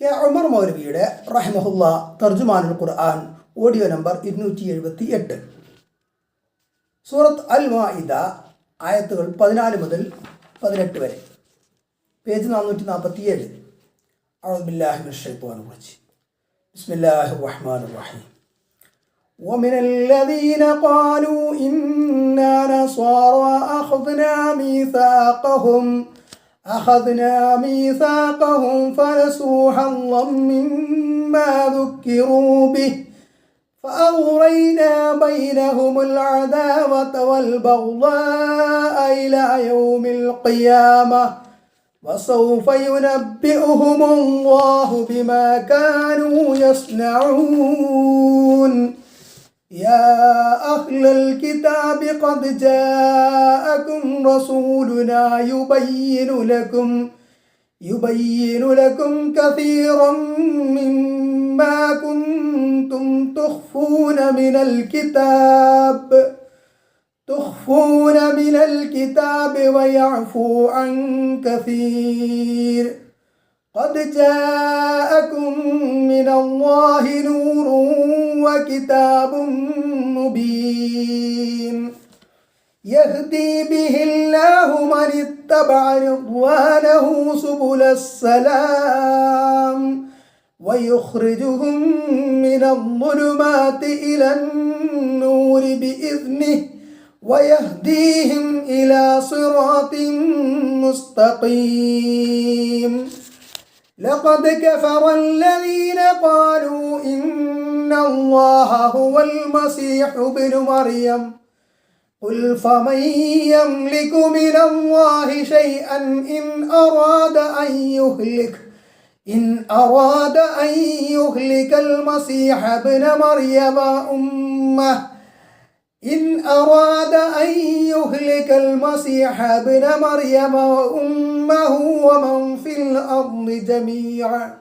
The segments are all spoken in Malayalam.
കെ ഉമർ മൗലവിയുടെ റഹ്മഹുല്ല തർജുമാനുൽ ഖുർആൻ ഓഡിയോ നമ്പർ ഇരുന്നൂറ്റി എഴുപത്തി എട്ട് സൂറത്ത് അൽ മാഇദ ആയത്തുകൾ പതിനാല് മുതൽ പതിനെട്ട് വരെ പേജ് നാനൂറ്റി നാൽപ്പത്തി ഏഴ് അഴുബില്ലാഹിമിഷൈത്വാനുറച്ചി ബിസ്മില്ലാഹി റഹ്മാൻ റഹീം ومن الذين قالوا إنا نصارى أخذنا ميثاقهم أخذنا ميثاقهم فنسوا حظا مما ذكروا به فأغرينا بينهم العداوة والبغضاء إلى يوم القيامة وسوف ينبئهم الله بما كانوا يصنعون. يا أهل الكتاب قد جاءكم رسولنا يبين لكم يبين لكم كثيرا مما كنتم تخفون من الكتاب تخفون من الكتاب ويعفو عن كثير. قد جاءكم من الله وكتاب مبين. يهدي به الله من اتبع رضوانه سبل السلام ويخرجهم من الظلمات إلى النور بإذنه ويهديهم إلى صراط مستقيم. لقد كفر الذين قالوا إن الله هو المسيح ابن مريم. قل فمن يملك من الله شيئا إن أراد أن يهلك إن أراد أن يهلك المسيح ابن مريم أمه. إن أراد أن يهلك المسيح ابن مريم وأمه ومن في الأرض جميعا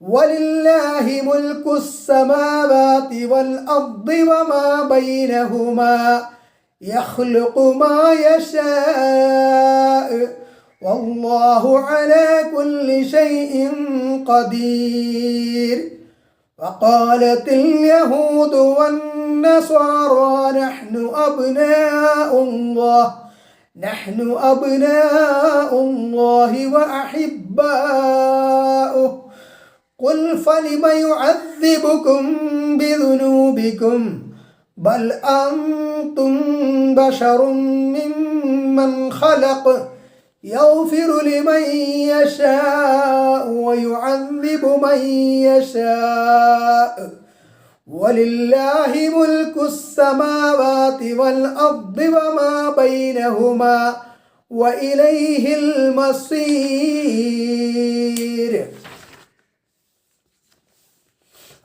ولله ملك السماوات والأرض وما بينهما يخلق ما يشاء والله على كل شيء قدير. وقالت اليهود والنصارى نحن أبناء الله نحن أبناء الله وأحباؤه. قل فلم يعذبكم بذنوبكم؟ بل أنتم بشر ممن خلق. يغفر لمن يشاء ويعذب من يشاء. ولله ملك السماوات والأرض وما بينهما وإليه المصير.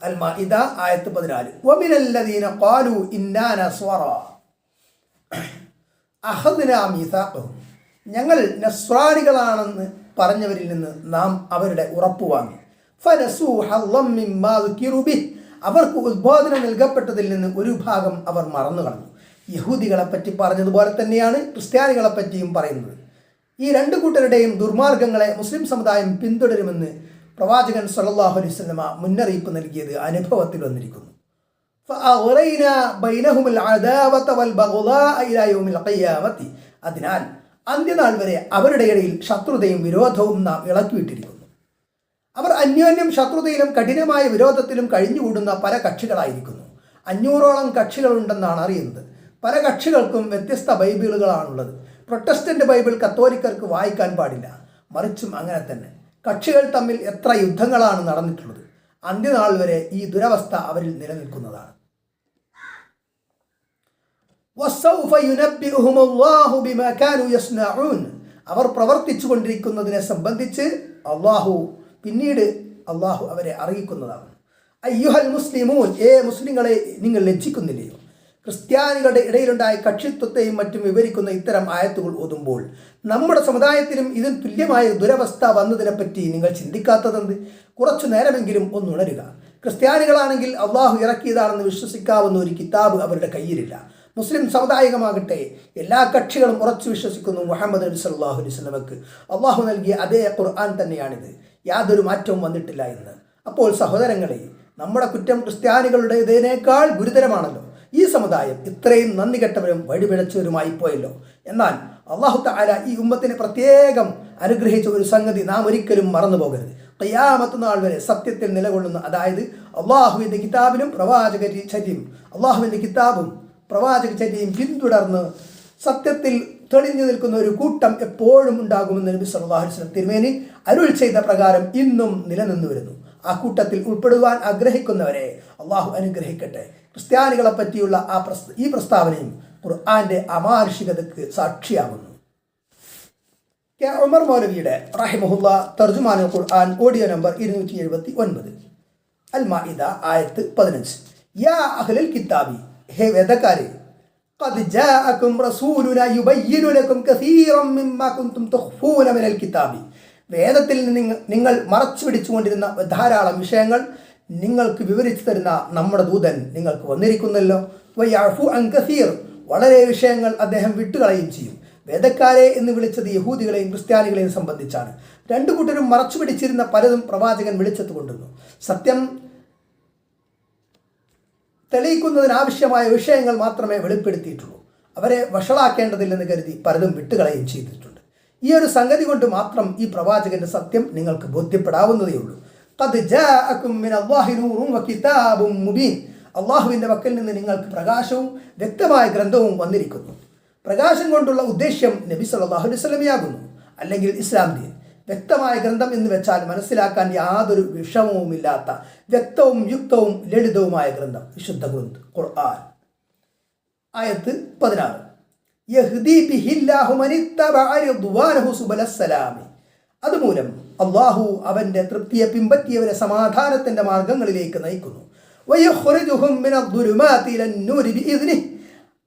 المائدة آية 14 ومن الذين قالوا إنا نصارى. أخذنا ميثاقهم. ഞങ്ങൾ നസ്രാനികളാണെന്ന് പറഞ്ഞവരിൽ നിന്ന് നാം അവരുടെ ഉറപ്പ് വാങ്ങി. അവർക്ക് ഉദ്ബോധനം നൽകപ്പെട്ടതിൽ നിന്ന് ഒരു ഭാഗം അവർ മറന്നു കളഞ്ഞു. യഹൂദികളെ പറ്റി പറഞ്ഞതുപോലെ തന്നെയാണ് ക്രിസ്ത്യാനികളെ പറ്റിയും പറയുന്നത്. ഈ രണ്ട് കൂട്ടരുടെയും ദുർമാർഗങ്ങളെ മുസ്ലിം സമുദായം പിന്തുടരുമെന്ന് പ്രവാചകൻ സല്ലാഹു അലൈഹി സ്വലമ മുന്നറിയിപ്പ് നൽകിയത് അനുഭവത്തിൽ വന്നിരിക്കുന്നു. അതിനാൽ അന്ത്യനാൾ വരെ അവരുടെ ഇടയിൽ ശത്രുതയും വിരോധവും നാം ഇളക്കിവിട്ടിരിക്കുന്നു അവർ അന്യോന്യം ശത്രുതയിലും കഠിനമായ വിരോധത്തിലും കഴിഞ്ഞുകൂടുന്ന പല കക്ഷികളായിരിക്കുന്നു. അഞ്ഞൂറോളം കക്ഷികളുണ്ടെന്നാണ് അറിയുന്നത്. പല കക്ഷികൾക്കും വ്യത്യസ്ത ബൈബിളുകളാണുള്ളത്. പ്രൊട്ടസ്റ്റന്റ് ബൈബിൾ കത്തോലിക്കർക്ക് വായിക്കാൻ പാടില്ല. മറിച്ചും അങ്ങനെ തന്നെ. കക്ഷികൾ തമ്മിൽ എത്ര യുദ്ധങ്ങളാണ് നടന്നിട്ടുള്ളത്. അന്ത്യനാൾ വരെ ഈ ദുരവസ്ഥ അവരിൽ നിലനിൽക്കുന്നതാണ്. അവർ പ്രവർത്തിച്ചു കൊണ്ടിരിക്കുന്നതിനെ സംബന്ധിച്ച് അള്ളാഹു പിന്നീട് അള്ളാഹു അവരെ അറിയിക്കുന്നതാണ്. അയ്യുഹൽ മുസ്ലിമൂൻ ഏ മുസ്ലിങ്ങളെ നിങ്ങൾ ലജ്ജിക്കുന്നില്ലയോ? ക്രിസ്ത്യാനികളുടെ ഇടയിലുണ്ടായ കക്ഷിത്വത്തെയും മറ്റും വിവരിക്കുന്ന ഇത്തരം ആയത്തുകൾ ഓതുമ്പോൾ നമ്മുടെ സമുദായത്തിലും ഇതിന് തുല്യമായ ദുരവസ്ഥ വന്നതിനെപ്പറ്റി നിങ്ങൾ ചിന്തിക്കാത്തതെന്ത്? കുറച്ചു നേരമെങ്കിലും ഒന്നുണരുക ക്രിസ്ത്യാനികളാണെങ്കിൽ അള്ളാഹു ഇറക്കിയതാണെന്ന് വിശ്വസിക്കാവുന്ന ഒരു കിതാബ് അവരുടെ കയ്യിലില്ല. മുസ്ലിം സമുദായികമാകട്ടെ എല്ലാ കക്ഷികളും ഉറച്ചു വിശ്വസിക്കുന്നു മുഹമ്മദ് നബി സല്ലാഹു അലൈഹി സ്വലമക്ക് അള്ളാഹു നൽകിയ അതേ ഖുർആൻ തന്നെയാണിത്. യാതൊരു മാറ്റവും വന്നിട്ടില്ല എന്ന് അപ്പോൾ സഹോദരങ്ങളെ നമ്മുടെ കുറ്റം ക്രിസ്ത്യാനികളുടേതിനേക്കാൾ ഗുരുതരമാണല്ലോ. ഈ സമുദായം ഇത്രയും നന്ദി കെട്ടവരും വഴിപിഴച്ചവരുമായി പോയല്ലോ. എന്നാൽ അള്ളാഹു താല ഈ ഉമ്മത്തിന് പ്രത്യേകം അനുഗ്രഹിച്ച ഒരു സംഗതി നാം ഒരിക്കലും മറന്നു പോകരുത് കയ്യാമത്ത നാൾ വരെ സത്യത്തിൽ നിലകൊള്ളുന്ന അതായത് അള്ളാഹുവിന്റെ കിതാബിനും പ്രവാചക ചര്യം അള്ളാഹുവിന്റെ കിതാബും പ്രവാചക ചര്യയും പിന്തുടർന്ന് സത്യത്തിൽ തെളിഞ്ഞു നിൽക്കുന്ന ഒരു കൂട്ടം എപ്പോഴും ഉണ്ടാകുമെന്ന് നബി വസല്ലം തിരുമേനി അരുൾ ചെയ്ത പ്രകാരം ഇന്നും നിലനിന്നു വരുന്നു. ആ കൂട്ടത്തിൽ ഉൾപ്പെടുവാൻ ആഗ്രഹിക്കുന്നവരെ അള്ളാഹു അനുഗ്രഹിക്കട്ടെ. ക്രിസ്ത്യാനികളെ പറ്റിയുള്ള ആ പ്രസ് ഈ പ്രസ്താവനയും ഖുർആന്റെ അമാനുഷികതയ്ക്ക് സാക്ഷിയാകുന്നു. കെ ഉമർ മൗലവിയുടെ റഹിമഹുല്ല തർജുമാൻ ഖുർആൻ ഓഡിയോ നമ്പർ ഇരുന്നൂറ്റി എഴുപത്തി ഒൻപത്. അൽ മാഇദ ആയത്ത് പതിനഞ്ച്. യാ അഹ്ലൽ കിതാബി ഹേ വേദക്കാരെ قد جاءكم رسولنا يبين لكم كثيرا مما كنتم تخفون من الكتاب വേദത്തിൽ നിന്ന് നിങ്ങൾ നിങ്ങൾ മറച്ചു പിടിച്ചുകൊണ്ടിരുന്ന ധാരാളം വിഷയങ്ങൾ നിങ്ങൾക്ക് വിവരിച്ചു തരുന്ന നമ്മുടെ ദൂതൻ നിങ്ങൾക്ക് വന്നിരിക്കുന്നല്ലോ വയ്യാഫു അങ്കസീർ വളരെ വിഷയങ്ങൾ അദ്ദേഹം വിട്ടുകളയുകയും ചെയ്യും വേദക്കാരെ എന്ന് വിളിച്ചത് യഹൂദികളെയും ക്രിസ്ത്യാനികളെയും സംബന്ധിച്ചാണ് രണ്ടു കൂട്ടരും മറച്ചു പിടിച്ചിരുന്ന പലതും പ്രവാചകൻ വിളിച്ചത് കൊണ്ടുവന്നു സത്യം തെളിയിക്കുന്നതിനാവശ്യമായ വിഷയങ്ങൾ മാത്രമേ വെളിപ്പെടുത്തിയിട്ടുള്ളൂ. അവരെ വഷളാക്കേണ്ടതില്ലെന്ന് കരുതി പലതും വിട്ടുകളയും ചെയ്തിട്ടുണ്ട്. ഈ ഒരു സംഗതി കൊണ്ട് മാത്രം ഈ പ്രവാചകന്റെ സത്യം നിങ്ങൾക്ക് ബോധ്യപ്പെടാവുന്നതേയുള്ളൂ അള്ളാഹുവിന്റെ പക്കൽ നിന്ന് നിങ്ങൾക്ക് പ്രകാശവും വ്യക്തമായ ഗ്രന്ഥവും വന്നിരിക്കുന്നു. പ്രകാശം കൊണ്ടുള്ള ഉദ്ദേശ്യം നബി സല്ലാഹു അല്ലെങ്കിൽ ഇസ്ലാം ദീൻ. വ്യക്തമായ ഗ്രന്ഥം എന്ന് വെച്ചാൽ മനസ്സിലാക്കാൻ യാതൊരു വിഷമവുമില്ലാത്ത വ്യക്തവും യുക്തവും ലളിതവുമായ ഗ്രന്ഥം വിശുദ്ധ ഗ്രന്ഥ ഖുർആൻ. ആയത്ത് പതിനാറ്. അതുമൂലം അള്ളാഹു അവന്റെ തൃപ്തിയെ പിമ്പറ്റിയവരെ സമാധാനത്തിന്റെ മാർഗങ്ങളിലേക്ക് നയിക്കുന്നു.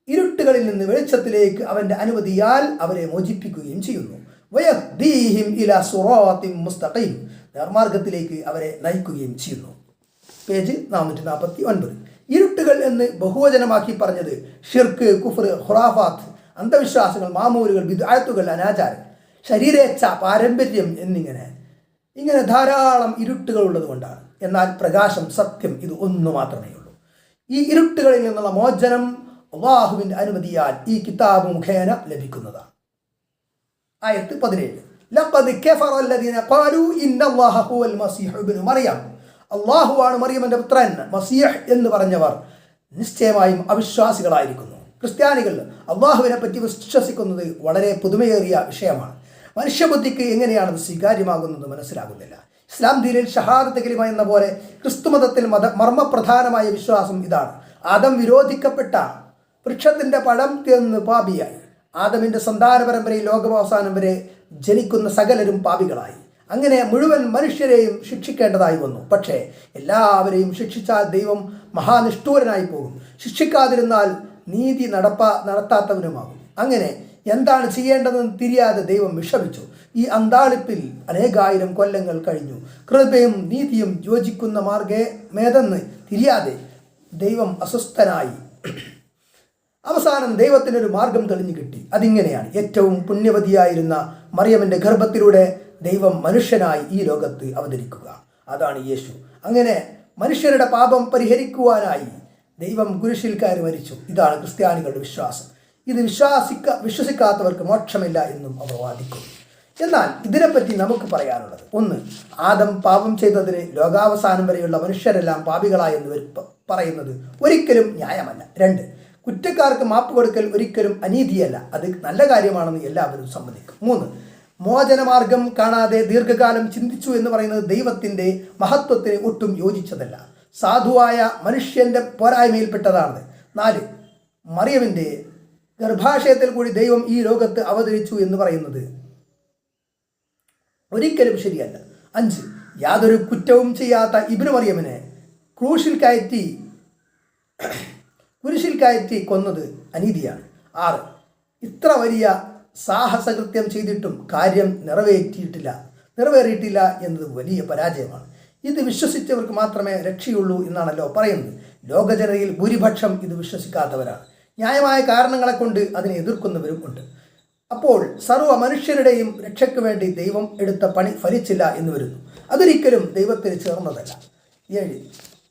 ഇരുട്ടുകളിൽ നിന്ന് വെളിച്ചത്തിലേക്ക് അവന്റെ അനുമതിയാൽ അവരെ മോചിപ്പിക്കുകയും ചെയ്യുന്നു. വയഹ്ദീഹിം ഇലാ സുറാത്തിൻ മുസ്തഖീം. നേർമാർഗത്തിലേക്ക് അവരെ നയിക്കുകയും ചെയ്യുന്നു. പേജ് നാനൂറ്റി നാൽപ്പത്തി ഒൻപത് ഇരുട്ടുകൾ എന്ന് ബഹുവചനമാക്കി പറഞ്ഞത് ഷിർക്ക് കുഫർ ഖുറാഫാത്ത് അന്ധവിശ്വാസങ്ങൾ മാമൂലുകൾ വിദായത്തുകൾ അനാചാരം ശരീരേച്ഛ പാരമ്പര്യം എന്നിങ്ങനെ. ഇങ്ങനെ ധാരാളം ഇരുട്ടുകൾ ഉള്ളതുകൊണ്ടാണ് എന്നാൽ പ്രകാശം സത്യം ഇത് ഒന്നു മാത്രമേ ഉള്ളൂ. ഈ ഇരുട്ടുകളിൽ നിന്നുള്ള മോചനം അള്ളാഹുവിന്റെ അനുമതിയാൽ ഈ കിതാബ് മുഖേന ലഭിക്കുന്നതാണ്. ആയത്ത് പതിനേഴ്. ഖാലു ഇന്നല്ലാഹ ഹുവൽ മസീഹ് ഇബ്നു മറിയം. അള്ളാഹുവാണ് മറിയമ്മന്റെ പുത്രൻ മസീഹ് എന്ന് പറഞ്ഞവർ നിശ്ചയമായും അവിശ്വാസികളായിരിക്കുന്നു. ക്രിസ്ത്യാനികൾ അള്ളാഹുവിനെ പറ്റി വിശ്വസിക്കുന്നത് വളരെ പുതുമയേറിയ വിഷയമാണ്. മനുഷ്യബുദ്ധിക്ക് എങ്ങനെയാണ് സ്വീകാര്യമാകുന്നത് മനസ്സിലാകുന്നില്ല. ഇസ്ലാം ദീനിൽ ഷഹാദത്ത് കലിമ എന്ന പോലെ ക്രിസ്തുമതത്തിൽ മത മർമ്മപ്രധാനമായ വിശ്വാസം ഇതാണ്. ആദം വിരോധിക്കപ്പെട്ട വൃക്ഷത്തിന്റെ പഴം തിന്ന് പാപിയായി. ആദമിന്റെ സന്താന പരമ്പരയിൽ ലോകവസാനം വരെ ജനിക്കുന്ന സകലരും പാപികളായി. അങ്ങനെ മുഴുവൻ മനുഷ്യരെയും ശിക്ഷിക്കേണ്ടതായി വന്നു. പക്ഷേ എല്ലാവരെയും ശിക്ഷിച്ചാൽ ദൈവം മഹാനിഷ്ഠൂരനായി പോകും. ശിക്ഷിക്കാതിരുന്നാൽ നീതി നടപ്പ നടത്താത്തവനുമാകും. അങ്ങനെ എന്താണ് ചെയ്യേണ്ടതെന്ന് തിരിയാതെ ദൈവം വിഷമിച്ചു. ഈ അന്താളിപ്പിൽ അനേകായിരം കൊല്ലങ്ങൾ കഴിഞ്ഞു. കൃപയും നീതിയും യോജിക്കുന്ന മാർഗേ മേതെന്ന് തിരിയാതെ ദൈവം അസ്വസ്ഥനായി. അവസാനം ദൈവത്തിനൊരു മാർഗം തെളിഞ്ഞു കിട്ടി. അതിങ്ങനെയാണ് ഏറ്റവും പുണ്യവതിയായിരുന്ന മറിയമ്മന്റെ ഗർഭത്തിലൂടെ ദൈവം മനുഷ്യനായി ഈ ലോകത്ത് അവതരിക്കുക. അതാണ് യേശു. അങ്ങനെ മനുഷ്യരുടെ പാപം പരിഹരിക്കുവാനായി ദൈവം കുരിശിൽ കയറി മരിച്ചു. ഇതാണ് ക്രിസ്ത്യാനികളുടെ വിശ്വാസം. ഇത് വിശ്വാസിക്ക വിശ്വസിക്കാത്തവർക്ക് മോക്ഷമില്ല എന്നും അവർ വാദിക്കുന്നു. എന്നാൽ ഇതിനെപ്പറ്റി നമുക്ക് പറയാനുള്ളത് ഒന്ന് ആദം പാപം ചെയ്തതിന് ലോകാവസാനം വരെയുള്ള മനുഷ്യരെല്ലാം പാപികളായെന്ന് പറയുന്നത് ഒരിക്കലും ന്യായമല്ല. രണ്ട് കുറ്റക്കാർക്ക് മാപ്പ് കൊടുക്കൽ ഒരിക്കലും അനീതിയല്ല. അത് നല്ല കാര്യമാണെന്ന് എല്ലാവരും സമ്മതിക്കും. മൂന്ന് മോചനമാർഗം കാണാതെ ദീർഘകാലം ചിന്തിച്ചു എന്ന് പറയുന്നത് ദൈവത്തിന്റെ മഹത്വത്തിന് ഒട്ടും യോജിച്ചതല്ല. സാധുവായ മനുഷ്യന്റെ പോരായ്മയിൽപ്പെട്ടതാണ്. നാല് മറിയമിന്റെ ഗർഭാശയത്തിൽ കൂടി ദൈവം ഈ ലോകത്ത് അവതരിച്ചു എന്ന് പറയുന്നത് ഒരിക്കലും ശരിയല്ല. അഞ്ച് യാതൊരു കുറ്റവും ചെയ്യാത്ത ഇബ്നു മറിയമിനെ ക്രൂശിൽ കയറ്റി കുരിശിൽ കയറ്റി കൊന്നത് അനീതിയാണ്. ആറ് ഇത്ര വലിയ സാഹസകൃത്യം ചെയ്തിട്ടും കാര്യം നിറവേറ്റിയിട്ടില്ല. നിറവേറിയിട്ടില്ല എന്നത് വലിയ പരാജയമാണ്. ഇത് വിശ്വസിച്ചവർക്ക് മാത്രമേ രക്ഷയുള്ളൂ എന്നാണല്ലോ പറയുന്നത്. ലോകജനതയിൽ ഭൂരിപക്ഷം ഇത് വിശ്വസിക്കാത്തവരാണ്. ന്യായമായ കാരണങ്ങളെ കൊണ്ട് അതിനെ എതിർക്കുന്നവരും ഉണ്ട്. അപ്പോൾ സർവ മനുഷ്യരുടെയും രക്ഷയ്ക്ക് വേണ്ടി ദൈവം എടുത്ത പണി ഫലിച്ചില്ല എന്ന് വരുന്നു. അതൊരിക്കലും ദൈവത്തിന് ചേർന്നതല്ല. ഏഴ്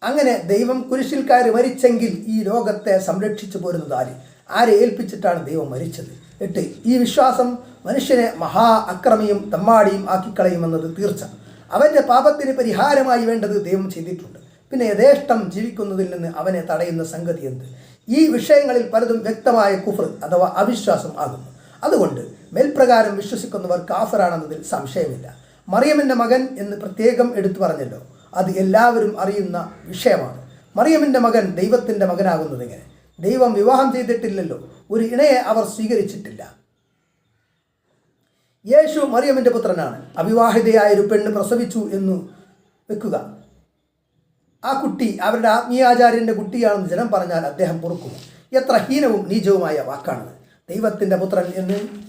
അങ്ങനെ ദൈവം കുരിശിൽ കയറി മരിച്ചെങ്കിൽ ഈ ലോകത്തെ സംരക്ഷിച്ചു പോരുന്നത് ആര്? ആരെ ഏൽപ്പിച്ചിട്ടാണ് ദൈവം മരിച്ചത്? എട്ട് ഈ വിശ്വാസം മനുഷ്യനെ മഹാ അക്രമിയും തമ്മാടിയും ആക്കിക്കളയുമെന്നത് തീർച്ച. അവന്റെ പാപത്തിന് പരിഹാരമായി വേണ്ടത് ദൈവം ചെയ്തിട്ടുണ്ട്. പിന്നെ യഥേഷ്ടം ജീവിക്കുന്നതിൽ നിന്ന് അവനെ തടയുന്ന സംഗതി എന്ത്? ഈ വിഷയങ്ങളിൽ പലതും വ്യക്തമായ കുഫർ അഥവാ അവിശ്വാസം ആകുന്നു. അതുകൊണ്ട് മേൽപ്രകാരം വിശ്വസിക്കുന്നവർ കാഫറാണെന്നതിൽ സംശയമില്ല. മറിയമിന്റെ മകൻ എന്ന് പ്രത്യേകം എടുത്തു പറഞ്ഞല്ലോ. അത് എല്ലാവരും അറിയുന്ന വിഷയമാണ്. മറിയമിന്റെ മകൻ ദൈവത്തിന്റെ മകനാകുന്നത് എങ്ങനെ? ദൈവം വിവാഹം ചെയ്തിട്ടില്ലല്ലോ. ഒരു ഇണയെ അവർ സ്വീകരിച്ചിട്ടില്ല. യേശു മറിയമിന്റെ പുത്രനാണ്. അവിവാഹിതയായ ഒരു പെണ്ണ് പ്രസവിച്ചു എന്ന് വെക്കുക. ആ കുട്ടി അവരുടെ ആത്മീയാചാര്യന്റെ കുട്ടിയാണെന്ന് ജനം പറഞ്ഞാൽ അദ്ദേഹം പൊറുക്കും. എത്ര ഹീനവും നീചവുമായ വാക്കാണത്. ദൈവത്തിന്റെ പുത്രൻ എന്ന്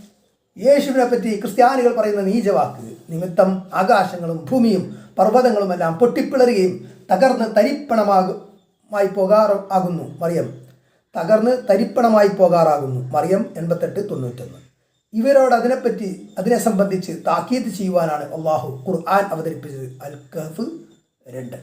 യേശുവിനെ പറ്റി ക്രിസ്ത്യാനികൾ പറയുന്ന നീചവാക്ക് നിമിത്തം ആകാശങ്ങളും ഭൂമിയും പർവ്വതങ്ങളുമെല്ലാം പൊട്ടിപ്പിളരുകയും തകർന്ന് തരിപ്പണമാകുമായി പോകാറ് ആകുന്നു മറിയം തകർന്ന് തരിപ്പണമായി പോകാറാകുന്നു മറിയം എൺപത്തെട്ട് തൊണ്ണൂറ്റൊന്ന് ഇവരോട് അതിനെപ്പറ്റി അതിനെ സംബന്ധിച്ച് താക്കീത് ചെയ്യുവാനാണ് അള്ളാഹു ഖുർആൻ അവതരിപ്പിച്ചത് അൽ കഹഫ് രണ്ട്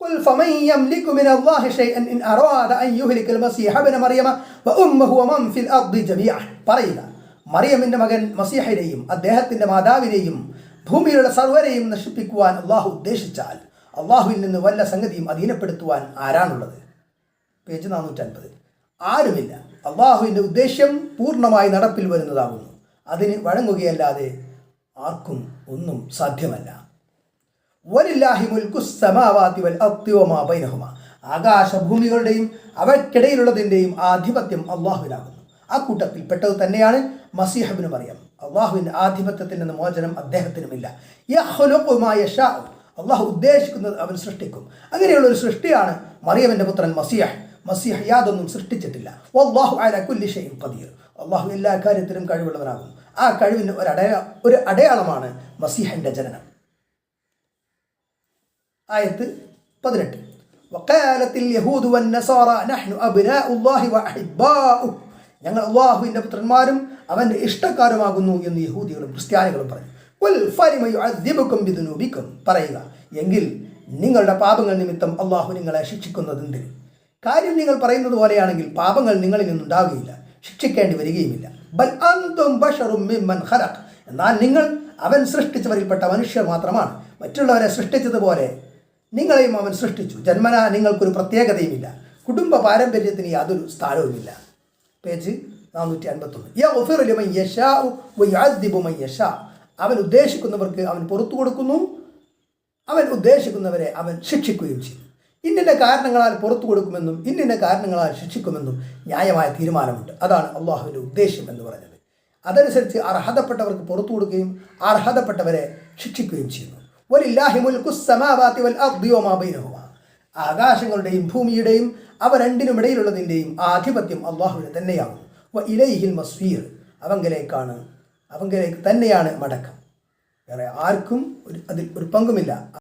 قل فمن يملك من الله شيئا إن أراد أن يهلك المسيح ابن مريم وأمه ومن في الأرض جميعا പറയുക മറിയമിന്റെ മകൻ മസിഹയുടെയും അദ്ദേഹത്തിന്റെ മാതാവിനെയും ഭൂമിയിലുള്ള സർവരെയും നശിപ്പിക്കുവാൻ അള്ളാഹു ഉദ്ദേശിച്ചാൽ അള്ളാഹുവിൽ നിന്ന് വല്ല സംഗതിയും അധീനപ്പെടുത്തുവാൻ ആരാണുള്ളത്? പേജ് നാനൂറ്റൻപത്. ആരുമില്ല. അള്ളാഹുവിന്റെ ഉദ്ദേശ്യം പൂർണമായി നടപ്പിൽ വരുന്നതാകുന്നു. അതിന് വഴങ്ങുകയല്ലാതെ ആർക്കും ഒന്നും സാധ്യമല്ല. വലില്ലാഹി മുൽക്കു വൽ ബൈനഹുമ. ആകാശഭൂമികളുടെയും അവയ്ക്കിടയിലുള്ളതിന്റെയും ആധിപത്യം അള്ളാഹുവിനാകുന്നു ആ കൂട്ടത്തിൽ പെട്ടത് തന്നെയാണ് മസീഹബിന് മറിയം. അള്ളാഹുവിന്റെ ആധിപത്യത്തിൽ നിന്ന് മോചനം അദ്ദേഹത്തിനുമില്ല. യഹ്ലുഖു മാ യശാഉ. അള്ളാഹു ഉദ്ദേശിക്കുന്നത് അവൻ സൃഷ്ടിക്കും. അങ്ങനെയുള്ള ഒരു സൃഷ്ടിയാണ് മറിയമിന്റെ പുത്രൻ മസിയഹ് മസിയഹ് യാതൊന്നും സൃഷ്ടിച്ചിട്ടില്ല. അള്ളാഹു അല കുല്ലി ഷൈഇൻ ഖദീർ. അള്ളാഹു എല്ലാ കാര്യത്തിലും കഴിവുള്ളവനാകും. ആ കഴിവിന് ഒരു അടയാ ഒരു അടയാളമാണ് മസീഹിന്റെ ജനനം. ആയത്ത് പതിനെട്ട്. വക്കാലത്തിൽ യഹൂദു വന്നസാറ നഹ്നു അബ്നാഉല്ലാഹി വഅഹിബ്ബാഉ ഞങ്ങൾ അള്ളാഹുവിന്റെ പുത്രന്മാരും അവന്റെ ഇഷ്ടക്കാരുമാകുന്നു എന്ന് യഹൂദികളും ക്രിസ്ത്യാനികളും പറഞ്ഞു. കുൽ പറയുക. എങ്കിൽ നിങ്ങളുടെ പാപങ്ങൾ നിമിത്തം അള്ളാഹു നിങ്ങളെ ശിക്ഷിക്കുന്നതുണ്ട്. കാര്യം നിങ്ങൾ പറയുന്നത് പോലെയാണെങ്കിൽ പാപങ്ങൾ നിങ്ങളിൽ നിന്നുണ്ടാവുകയില്ല ശിക്ഷിക്കേണ്ടി വരികയുമില്ല. ബൽ അന്തും എന്നാൽ നിങ്ങൾ അവൻ സൃഷ്ടിച്ചവരിൽപ്പെട്ട മനുഷ്യർ മാത്രമാണ്. മറ്റുള്ളവരെ സൃഷ്ടിച്ചതുപോലെ നിങ്ങളെയും അവൻ സൃഷ്ടിച്ചു. ജന്മന നിങ്ങൾക്കൊരു പ്രത്യേകതയുമില്ല. കുടുംബ പാരമ്പര്യത്തിന് യാതൊരു സ്ഥാനവുമില്ല. പേജ് നാനൂറ്റി അൻപത്തൊന്ന് അവൻ ഉദ്ദേശിക്കുന്നവർക്ക് അവൻ പുറത്തു കൊടുക്കുന്നു. അവൻ ഉദ്ദേശിക്കുന്നവരെ അവൻ ശിക്ഷിക്കുകയും ചെയ്യും ഇന്നിന്ന കാരണങ്ങളാൽ പുറത്തു കൊടുക്കുമെന്നും ഇന്നിന്ന കാരണങ്ങളാൽ ശിക്ഷിക്കുമെന്നും ന്യായമായ തീരുമാനമുണ്ട്. അതാണ് അള്ളാഹുവിന്റെ ഉദ്ദേശ്യം എന്ന് പറഞ്ഞത്. അതനുസരിച്ച് അർഹതപ്പെട്ടവർക്ക് പുറത്തു കൊടുക്കുകയും അർഹതപ്പെട്ടവരെ ശിക്ഷിക്കുകയും ചെയ്യുന്നു. വലില്ലാഹി കുസ്സമാവാത്തി സമാവാതി വൽ ബൈനഹുമ. ആകാശങ്ങളുടെയും ഭൂമിയുടെയും അവ രണ്ടിനും ഇടയിലുള്ളതിന്റെയും ആധിപത്യം അള്ളാഹുവിന് തന്നെയാകുന്നു വ ഇലൈഹിൽ മസ്വീർ. അവങ്കലേക്കാണ് അവങ്കലേക്ക് തന്നെയാണ് മടക്കം. വേറെ ആർക്കും ഒരു അതിൽ ഒരു പങ്കുമില്ല.